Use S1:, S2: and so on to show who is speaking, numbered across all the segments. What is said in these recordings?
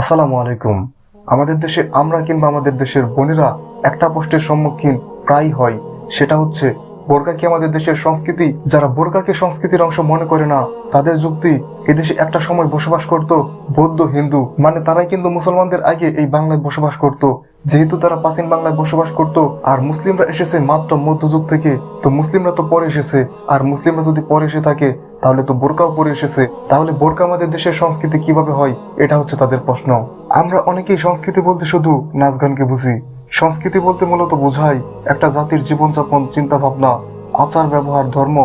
S1: আসসালামু আলাইকুম। আমাদের দেশে আমরা কিংবা আমাদের দেশের বোনেরা একটা প্রশ্নের সম্মুখীন প্রায় হয়, সেটা হচ্ছে বোরকা কি আমাদের দেশের সংস্কৃতি? যারা বোরকাকে সংস্কৃতির অংশ মনে করে না, তাদের যুক্তি, এদেশে একটা সময় বসবাস করত বৌদ্ধ হিন্দু। মানে তারাই কিন্তু মুসলমানদের আগে এই বাংলায় বসবাস করত। যেহেতু তারা প্রাচীন বাংলায় বসবাস করত, আর মুসলিমরা এসেছে মাত্র মধ্যযুগ থেকে, তো মুসলিমরা তো পরে এসেছে। আর মুসলিমরা যদি পরে এসে থাকে, তাহলে তো বোরকাও পরে এসেছে। তাহলে বোরকা আমাদের দেশের সংস্কৃতি কীভাবে হয়? এটা হচ্ছে তাদের প্রশ্ন। আমরা অনেকেই সংস্কৃতি বলতে শুধু নাচ গানকে বুঝি। সংস্কৃতি বলতে মূলত বোঝায় একটা জাতির জীবনযাপন চিন্তা ভাবনা আচার, ব্যবহার, ধর্ম,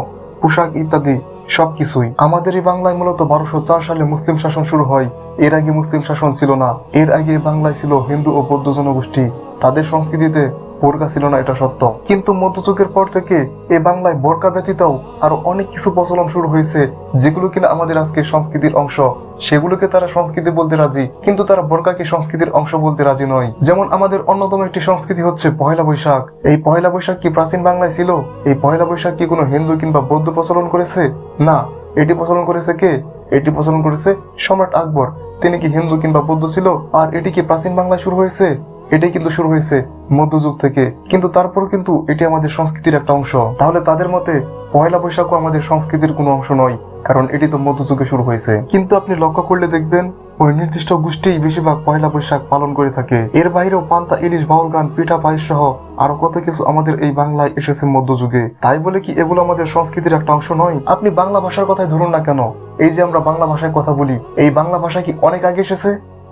S1: পোশাক ইত্যাদি সবকিছুই। আমাদের এই বাংলায় মূলত বারোশো চার সালে মুসলিম শাসন শুরু হয়। এর আগে মুসলিম শাসন ছিল না। এর আগে বাংলায় ছিল হিন্দু ও বৌদ্ধ জনগোষ্ঠী। তাদের সংস্কৃতিতে বোরকা ছিল না, এটা সত্য। কিন্তু মধ্যযুগের পর থেকে এই বাংলায় বোরকা ব্যতীতও আরও অনেক কিছু প্রচলন শুরু হয়েছে, যেগুলো কিনা আমাদের আজকে সংস্কৃতির অংশ। সেগুলোকে তারা সংস্কৃতি বলতে রাজি, কিন্তু তারা বোরকাকে সংস্কৃতির অংশ বলতে রাজি নয়। যেমন আমাদের অন্যতম একটি সংস্কৃতি হচ্ছে পহেলা বৈশাখ। এই পয়লা বৈশাখ কি প্রাচীন বাংলায় ছিল? এই পয়লা বৈশাখ কি কোনো হিন্দু কিংবা বৌদ্ধ প্রচলন করেছে? না। এটি প্রচলন করেছে কে? এটি প্রচলন করেছে সম্রাট আকবর। তিনি কি হিন্দু কিংবা বৌদ্ধ ছিল? আর এটি কি প্রাচীন বাংলায় শুরু হয়েছে? এটাই কিন্তু শুরু হয়েছে মধ্যযুগ থেকে। কিন্তু তারপর কিন্তু এটি আমাদের সংস্কৃতির একটা অংশ। তাহলে তাদের মতে পয়লা বৈশাখও আমাদের সংস্কৃতির কোনো অংশ নয়, কারণ এটি তো মধ্যযুগে শুরু হয়েছে। কিন্তু আপনি লক্ষ্য করলে দেখবেন, ওই নির্দিষ্ট গোষ্ঠী বেশিরভাগ পয়লা বৈশাখ পালন করে থাকে। এর বাইরেও পান্তা, ইলিশ, বাউল গান, পিঠা, পায়েস সহ আরও কত কিছু আমাদের এই বাংলায় এসেছে মধ্যযুগে। তাই বলে কি এগুলো আমাদের সংস্কৃতির একটা অংশ নয়? আপনি বাংলা ভাষার কথাই ধরুন না কেন? এই যে আমরা বাংলা ভাষায় কথা বলি, এই বাংলা ভাষা কি অনেক আগে এসেছে?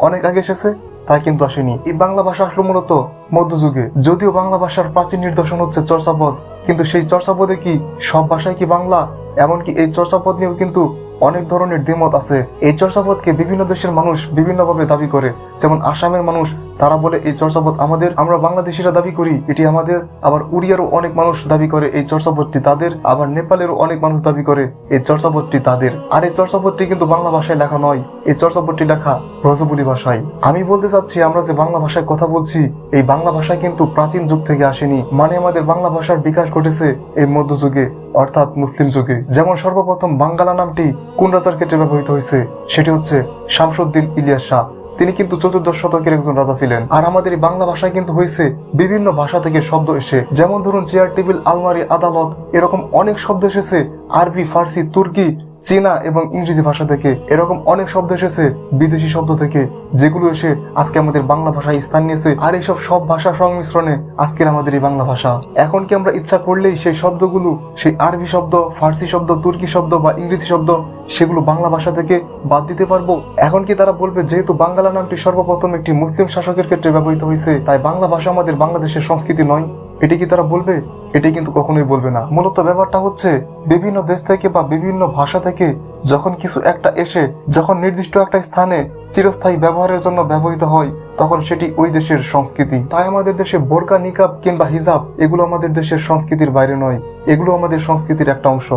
S1: অনেক আগে এসেছে? তা কিন্তু আসেনি। এই বাংলা ভাষা আসলো মূলত মধ্যযুগে। যদিও বাংলা ভাষার প্রাচীন নিদর্শন হচ্ছে চর্চাপদ, কিন্তু সেই চর্চাপদে কি সব ভাষায় কি বাংলা? এমনকি এই চর্চাপদ নিয়েও কিন্তু অনেক ধরনের দ্বিমত আছে। এই চর্চাপদকে বিভিন্ন দেশের মানুষ বিভিন্নভাবে দাবি করে। যেমন আসামের মানুষ, তারা বলে, এই চর্চাপদ আমাদের, আমরা বাংলাদেশিরা দাবি করি, এটি আমাদের। আবার উড়িয়ারও অনেক মানুষ দাবি করে, এই চর্চাপদটি তাদের। আবার নেপালেরও অনেক মানুষ দাবি করে, এই চর্চাপদটি তাদের। আর এই চর্চাপদটি কিন্তু বাংলা ভাষায় লেখা নয়, এই চর্চাপদটি লেখা ব্রজবুলি ভাষায়। আমি বলতে চাচ্ছি, আমরা যে বাংলা ভাষায় কথা বলছি, এই বাংলা ভাষা কিন্তু প্রাচীন যুগ থেকে আসেনি। মানে আমাদের বাংলা ভাষার বিকাশ ঘটেছে এই মধ্যযুগে, অর্থাৎ মুসলিম যুগে। যেমন সর্বপ্রথম বাঙ্গালা নামটি কোন রাজার ক্ষেত্রে ব্যবহৃত হয়েছে? সেটি হচ্ছে শামসুদ্দিন ইলিয়াস শাহ। তিনি কিন্তু চতুর্দশ শতকের একজন রাজা ছিলেন। আর আমাদের এই বাংলা ভাষায় কিন্তু হয়েছে বিভিন্ন ভাষা থেকে শব্দ এসে। যেমন ধরুন, চেয়ার, টেবিল, আলমারি, আদালত, এরকম অনেক শব্দ এসেছে আরবি, ফার্সি, তুর্কি, চীনা এবং ইংরেজি ভাষা থেকে। এরকম অনেক শব্দ এসেছে বিদেশি শব্দ থেকে, যেগুলো এসে আজকে আমাদের বাংলা ভাষায় স্থান নিয়েছে। আর এইসব সব ভাষা সংমিশ্রণে আজকের আমাদের এই বাংলা ভাষা। এখন কি আমরা ইচ্ছা করলেই সেই শব্দগুলো, সেই আরবি শব্দ, ফার্সি শব্দ, তুর্কি শব্দ বা ইংরেজি শব্দ সেগুলো বাংলা ভাষা থেকে বাদ দিতে পারব। এখন কি তারা বলবে, যেহেতু বাংলা নামটি সর্বপ্রথম একটি মুসলিম শাসকের ক্ষেত্রে ব্যবহৃত হয়েছে, তাই বাংলা ভাষা আমাদের বাংলাদেশের সংস্কৃতি নয়? এটি কি তারা বলবে? এটি কিন্তু কখনোই বলবে না। মূলত ব্যাপারটা হচ্ছে, বিভিন্ন দেশ থেকে বা বিভিন্ন ভাষা থেকে যখন কিছু একটা এসে, যখন নির্দিষ্ট একটা স্থানে চিরস্থায়ী ব্যবহারের জন্য ব্যবহৃত হয়, তখন সেটি ওই দেশের সংস্কৃতি। তাই আমাদের দেশে বোরকা, নিকাব কিংবা হিজাব, এগুলো আমাদের দেশের সংস্কৃতির বাইরে নয়। এগুলো আমাদের সংস্কৃতির একটা অংশ।